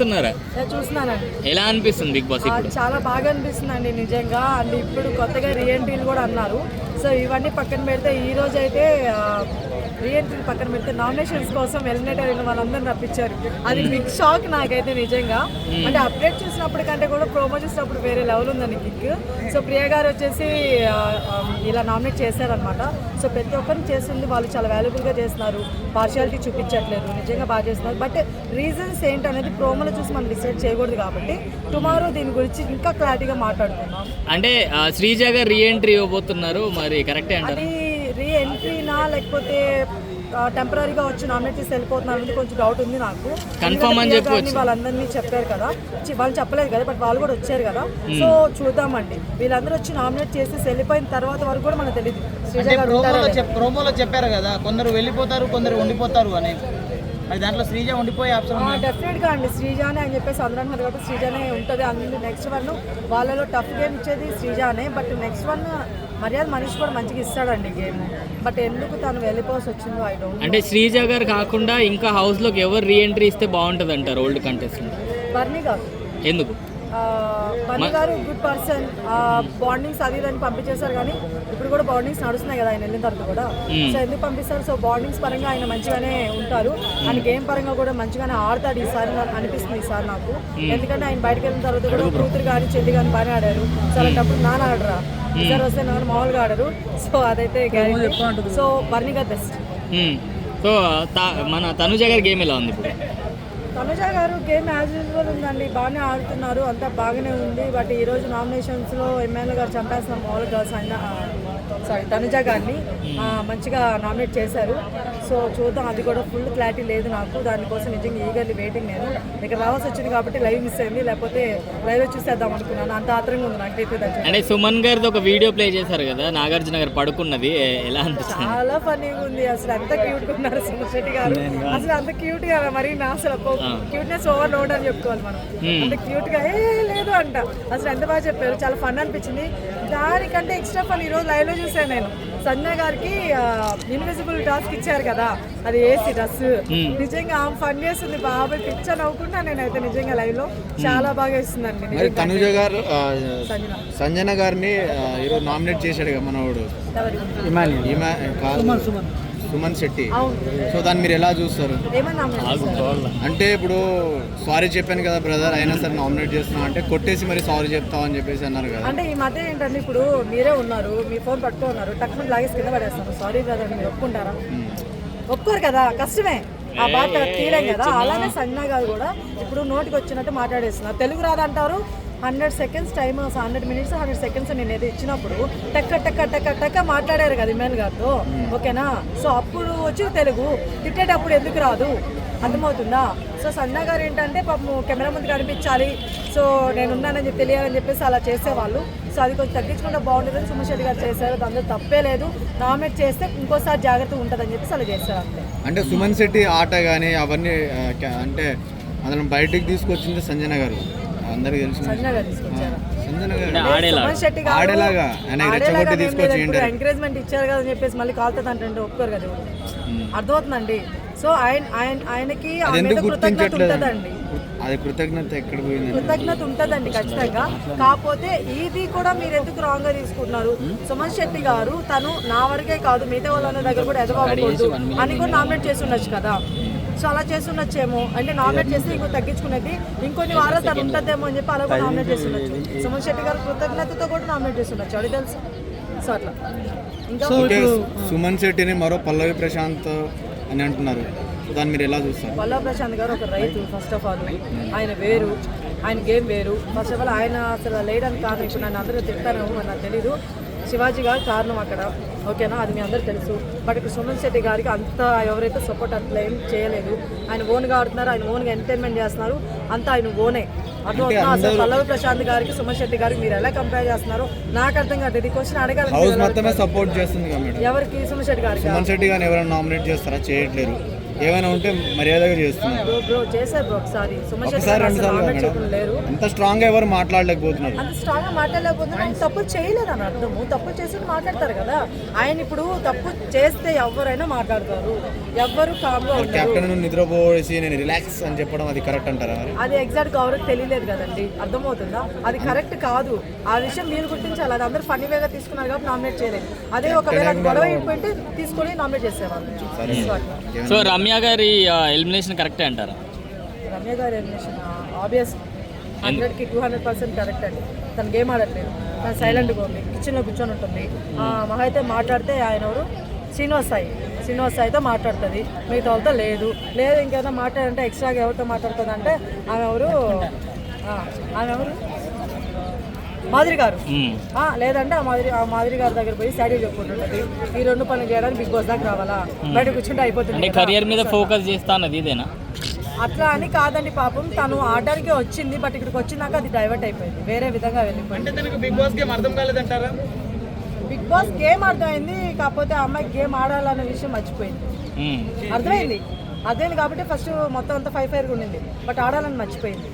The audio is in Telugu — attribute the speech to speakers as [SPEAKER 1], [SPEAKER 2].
[SPEAKER 1] చూస్తున్నారా?
[SPEAKER 2] చూస్తున్నానండి.
[SPEAKER 1] ఎలా అనిపిస్తుంది బిగ్ బాస్
[SPEAKER 2] చాలా బాగా అనిపిస్తుంది అండి నిజంగా. అండ్ ఇప్పుడు కొత్తగా రీఎంట్రీలు కూడా అన్నారు. సో ఇవన్నీ పక్కన పెడితే ఈ రోజు అయితే రీఎంట్రీలు పక్కన పెడితే నామినేషన్స్ కోసం ఎలిమినేట్ అయిన వాళ్ళందరిని రప్పించారు. అది బిగ్ షాక్ నాకైతే నిజంగా. అంటే అప్డేట్ చూసినప్పటికంటే కూడా ప్రోమో చూసినప్పుడు వేరే లెవెల్ ఉందండి కిక్ సో ప్రియ గారు వచ్చేసి ఇలా నామినేట్ చేశారనమాట సో ప్రతి ఒక్కరిని చేస్తుంది వాళ్ళు చాలా వాల్యుబుల్గా చేస్తున్నారు. పార్షియాలిటీ చూపించట్లేదు. నిజంగా బాగా చేస్తున్నారు. బట్ రీజన్స్ ఏంటనేది ప్రోమోలో చూసి మనం డిసైడ్ చేయకూడదు కాబట్టి టుమారో దీని గురించి ఇంకా క్లారిటీగా మాట్లాడుకుందాం.
[SPEAKER 1] అంటే శ్రీజ గారు రీఎంట్రీ ఇవ్వబోతున్నారు. మరి కరెక్టే అంటారా?
[SPEAKER 2] ఎంట్రీనా లేకపోతే టెంపరీగా వచ్చి నామినేట్ చేసి వెళ్ళిపోతున్నారు అనేది కొంచెం డౌట్ ఉంది నాకు.
[SPEAKER 1] Confirm అని చెప్పి
[SPEAKER 2] వాళ్ళందరినీ చెప్పారు కదా. చి- వాళ్ళు చెప్పలేదు కదా బట్ వాళ్ళు కూడా వచ్చారు కదా. సో చూద్దామండి. వీళ్ళందరూ వచ్చి నామినేట్ చేసి వెళ్ళిపోయిన తర్వాత వరకు కూడా మనకు తెలియదు
[SPEAKER 3] ప్రోమోలో చెప్పారు కదా కొందరు వెళ్ళిపోతారు కొందరు ఉండిపోతారు అని. మరి దాంట్లో శ్రీజ ఉండిపోయే ఆప్షన్ ఉంది?
[SPEAKER 2] డెఫినెట్గా అండి. శ్రీజానే అని చెప్పేసి అందరూ అంటున్నారు కాబట్టి శ్రీజానే ఉంటుంది. అందులో నెక్స్ట్ వన్ వాళ్ళలో టఫ్ గేమ్ ఇచ్చేది శ్రీజానే. బట్ నెక్స్ట్ వన్ మర్యాద మనిషి కూడా మంచిగా ఇస్తాడండి గేమ్ బట్ ఎందుకు తను వెళ్ళిపోవాల్సి వచ్చిందో ఐ డోంట్
[SPEAKER 1] అంటే శ్రీజ గారు కాకుండా ఇంకా హౌస్లోకి ఎవరు రీఎంట్రీ ఇస్తే బాగుంటుంది అంటారు ఓల్డ్ కంటెస్టెంట్
[SPEAKER 2] బర్నీ గారు.
[SPEAKER 1] ఎందుకు?
[SPEAKER 2] ఆ, బర్నీ గారు గుడ్ పర్సన్ బాండింగ్స్ అది ఇదని పంపించేశారు కానీ ఇప్పుడు కూడా బాండింగ్స్ నడుస్తున్నాయి కదా ఆయన వెళ్ళిన తర్వాత కూడా. సో ఎందుకు పంపిస్తారు? సో బాండింగ్స్ పరంగా ఆయన మంచిగానే ఉంటారు. ఆయన గేమ్ పరంగా కూడా మంచిగానే ఆడతాడు ఈసారి నాకు అనిపిస్తుంది ఈసారి నాకు. ఎందుకంటే ఆయన బయటకు వెళ్ళిన తర్వాత కూడా కూతురు కానీ చెల్లి కానీ బాగానే ఆడారు. సో అలాంటప్పుడు నాన్న ఆడరా? ఈసారి వస్తే నాన్న మామూలుగా ఆడరు. సో అదైతే గ్యారెంటీ సో బర్నీ గారు బెస్ట్.
[SPEAKER 1] సో మన తనుజ గారి గేమ్ ఎలా ఉంది ఇప్పుడు?
[SPEAKER 2] తనుజ గారు గేమ్ యాజ్ యూజువల్ ఉందండి బాగానే ఆడుతున్నారు అంతా బాగానే ఉంది. బట్ ఈ రోజు ఎమ్మెల్యే గారు చంపేస్తున్నాం మామూలు గర్ల్స్ అయినా సారీ తనుజ గారిని ఆ, మంచిగా నామినేట్ చేశారు. సో చూద్దాం అది కూడా ఫుల్ క్లారిటీ లేదు నాకు. దానికోసం నిజంగా ఈగర్లీ వెయిటింగ్ నేను. ఇక్కడ రావాల్సి వచ్చింది కాబట్టి లైవ్ మిస్ అయింది. లేకపోతే లైవ్ చూసేద్దాం అనుకున్నాను. అంత ఆత్రంగా ఉంది నాకైతే దాని
[SPEAKER 1] అంటే సుమన్ గారిది ఒక వీడియో ప్లే చేశారు కదా నాగార్జున గారు పడుకున్నది. ఎలా అనిపిస్తుంది?
[SPEAKER 2] చాలా ఫన్నీగా ఉంది. అసలు ఎంత క్యూట్గా ఉన్నారు సుమశెట్టి గారు. అసలు అంత క్యూట్గా మరి నా అసలు క్యూట్నెస్ ఓవర్ లోడ్ అని చెప్పుకోవాలి మనం. అంత క్యూట్గా ఏ లేదు అంట. అసలు ఎంత బాగా చెప్పారు. చాలా ఫన్ అనిపించింది. దానికంటే ఎక్స్ట్రా ఫన్ ఈ రోజు లైవ్లో చూసాను నేను. సంజయ్ గారికి ఇన్విజిబుల్ టాస్క్ ఇచ్చారు కదా అది ఏసీ డ్రెస్ నిజంగా ఆమె ఫన్ చేస్తుంది బాబాయ్ పిక్చర్ నవ్వుకుంటా నేనైతే నిజంగా లైవ్లో. చాలా బాగా ఇస్తుందండి
[SPEAKER 4] మరి. తనుజ గారు
[SPEAKER 2] సంజన.
[SPEAKER 4] గారిని ఈరోజు నామినేట్ చేశాడు కదా. మనవాడు సుమన్ శెట్టి.
[SPEAKER 2] అవును.
[SPEAKER 4] సో దాన్ని మీరు ఎలా చూస్తారు?
[SPEAKER 2] ఏమన్నా
[SPEAKER 4] అంటే ఇప్పుడు సారీ చెప్పాను కదా బ్రదర్ అయినా సరే నామినేట్ చేస్తున్నా అంటే కొట్టేసి మరి సారీ చెప్తావు అని చెప్పేసి అన్నారు కదా.
[SPEAKER 2] అంటే ఈ మధ్య ఏంటంటే ఇప్పుడు మీరే ఉన్నారు మీ ఫోన్ పట్టుకో ఉన్నారు టక్కున లాగేసి కింద పడేస్తారు సారీ బ్రదర్ మీరు ఒప్పుకుంటారా? ఒప్పుకోరు కదా కష్టమే. ఆ బాధ తీయలేం కదా. అలానే సన్నా గారు కూడా ఇప్పుడు నోటికి వచ్చినట్టు మాట్లాడేస్తున్నారు. Telugu రాదంటారు. Hundred seconds time hundred minutes hundred seconds నేను ఏదో ఇచ్చినప్పుడు టక్క టక్క టక్క టక్క మాట్లాడారు కదా ఇమ్మాన్ గారితో. ఓకేనా? సో అప్పుడు వచ్చి తెలుగు. తిట్టేటప్పుడు ఎందుకు రాదు? అర్థమవుతుందా? సో సన్నా గారు ఏంటంటే పాపం కెమెరా ముందు కనిపించాలి. సో నేను ఉన్నానని చెప్పి తెలియాలని చెప్పేసి అలా చేసేవాళ్ళు. సో అది కొంచెం తగ్గించుకుంటే బాగుంటుందని సుమన్ శెట్టి గారు చేశారు. దాంట్లో తప్పే లేదు. నామినేట్ చేస్తే ఇంకోసారి జాగ్రత్త ఉంటుందని చెప్పేసి అలా చేశారు అంతే
[SPEAKER 4] అంటే సుమన్ శెట్టి ఆట కానీ అవన్నీ అంటే అందులో బయటికి తీసుకొచ్చింది సంజన గారు. అందరికి ఆడేలాగా.
[SPEAKER 2] ఎంకరేజ్మెంట్ ఇచ్చారు కదా అని చెప్పేసి మళ్ళీ కాలుతుంది అంటే ఒప్పుకోరు కదా. అర్థమవుతుందండి. సో ఆయన ఆయన ఆయనకి కృతజ్ఞత ఉంటుందండి.
[SPEAKER 4] అది కృతజ్ఞత ఎక్కడ పోయింది?
[SPEAKER 2] కృతజ్ఞత ఉంటుందండి ఖచ్చితంగా. కాకపోతే ఇది కూడా మీరు ఎందుకు రాంగ్గా తీసుకుంటున్నారు? సుమన్ శెట్టి గారు తను నా వరకే కాదు మిగతా వాళ్ళ దగ్గర కూడా ఎదగకూడదు అని కూడా నామినేట్ చేసి ఉండొచ్చు కదా. సో అలా చేసి ఉండొచ్చేమో. అంటే నామినేట్ చేసి ఇంకో తగ్గించుకునేది ఇంకొన్ని వారాలు తను ఉంటుందేమో అని చెప్పి అలా కూడా నామినేట్ చేసి ఉండొచ్చు. సుమన్ శెట్టి గారు కృతజ్ఞతతో కూడా నామినేట్ చేసి ఉండొచ్చు. అది తెలుసు. సో అట్లా.
[SPEAKER 4] సుమన్ శెట్టిని మరో పల్లవి ప్రశాంత్ అని అంటున్నారు. దాన్ని మీరు ఎలా చూస్తారు?
[SPEAKER 2] వల్లా ప్రశాంత్ గారు ఒక రైతు ఫస్ట్ ఆఫ్ ఆల్ ఆయన వేరు ఆయన గేమ్ వేరు. ఫస్ట్ ఆఫ్ ఆల్ ఆయన అసలు లేయడానికి కారణం ఇప్పుడు నన్ను అందరూ తిట్టారేమో మరి నాకు తెలీదు. శివాజీ గారు కారణం అక్కడ ఓకేనా అది మీ అందరూ తెలుసు. బట్ ఇక్కడ సుమన్ శెట్టి గారికి అంత ఎవరైతే సపోర్ట్ అట్లా ఏం చేయలేదు. ఆయన ఓన్గా ఆడుతున్నారు ఆయన ఓన్గా ఎంటర్టైన్మెంట్ చేస్తున్నారు అంతా ఆయన ఓనే అసలు పల్లవి ప్రశాంత్ గారికి సుమన్ శెట్టి గారికి మీరు ఎలా కంపేర్ చేస్తున్నారు నాకు అర్థం కాదు. ఇది క్వశ్చన్ అడగాలి
[SPEAKER 4] హౌస్ మొత్తమే సపోర్ట్ చేస్తుంది
[SPEAKER 2] ఎవరికి సుమన్ శెట్టి గారికి?
[SPEAKER 4] సుమన్ శెట్టి గారిని ఎవరైనా నామినేట్ చేస్తారా? చేయట్లేరు. ఏమైనా ఉంటే మర్యాదగా చేస్తున్నారు.
[SPEAKER 2] బ్రో బ్రో చేశారు బ్రో ఒకసారి.
[SPEAKER 4] రెండు సార్లు అంత స్ట్రాంగ్ ఎవరు మాట్లాడలేకపోతున్నారు.
[SPEAKER 2] అంత స్ట్రాంగ్గా మాట్లాడలేకపోతే ఆయన తప్పు చేయలేదు అని అర్థము తప్పు చేసి మాట్లాడతారు కదా. ఆయన ఇప్పుడు తప్పు చేస్తే ఎవరైనా మాట్లాడతారు. ఎవ్వరు కామ్గా ఉంటారు
[SPEAKER 4] కెప్టెన్ నిద్రపోసి నేను రిలాక్స్ అని చెప్పడం అది కరెక్ట్ అంటారా
[SPEAKER 2] అది ఎగ్జాక్ట్గా ఎవరికి తెలియలేదు కదండి. అర్థమవుతుందా? అది కరెక్ట్ కాదు. ఆ విషయం మీరు గుర్తించాలి. అది అందరూ ఫనీ వేగా తీసుకున్నారు కాబట్టి నామినేట్ చేయలేదు. అదే ఒకవేళ గొడవ అయిపోయింటే తీసుకొని నామినేట్ చేసేవాళ్ళు. సో అట్లా.
[SPEAKER 1] రమ్య గారి ఎలిమినేషన్ కరెక్టే అంటారా?
[SPEAKER 2] రమ్య గారి ఎలిమినేషన్ ఆబ్వియస్ హండ్రెడ్కి టూ హండ్రెడ్ పర్సెంట్ కరెక్ట్ అండి. తను గేమ్ ఆడట్లేదు. తను సైలెంట్గా ఉంది. కిచెన్లో కూర్చొని ఉంటుంది. ఆ, మహా అయితే మాట్లాడితే ఆయన ఎవరు? శ్రీనివాస్ సాయి. శ్రీనివాస్ సాయితో మాట్లాడుతుంది. మిగతా వాళ్ళతో లేదు. లేదు ఇంకేమైనా మాట్లాడంటే ఎక్స్ట్రాగా ఎవరితో మాట్లాడుతుంది అంటే ఆమె ఎవరు? ఆమె ఎవరు? మాధురి గారు. లేదంటే ఆ మాదిరి ఆ మాదిరి గారి దగ్గర పోయి శారీ చెప్పుకుంటుంటది ఈ రెండు పనులు చేయడానికి బిగ్ బాస్ దాకా రావాలా? బయట కూర్చుంటే అయిపోతుంది.
[SPEAKER 1] కెరియర్ మీద ఫోకస్ చేస్తా అన్నది ఇదేనా?
[SPEAKER 2] అట్లా అని కాదండి పాపం. తను ఆడడానికి వచ్చింది బట్ ఇక్కడికి వచ్చినాక అది డైవర్ట్ అయిపోయింది. వేరే విధంగా వెళ్ళిపోయింది.
[SPEAKER 3] అంటే బిగ్ బాస్ గేమ్ అర్థం కాలేదంటారా?
[SPEAKER 2] బిగ్ బాస్ గేమ్ అర్థమైంది కాకపోతే ఆ అమ్మాయి గేమ్ ఆడాలన్న విషయం మర్చిపోయింది. అర్థమైంది. అర్థమైంది కాబట్టి ఫస్ట్ మొత్తం అంతా ఫైవ్ ఫైర్గా ఉండింది బట్ ఆడాలని మర్చిపోయింది.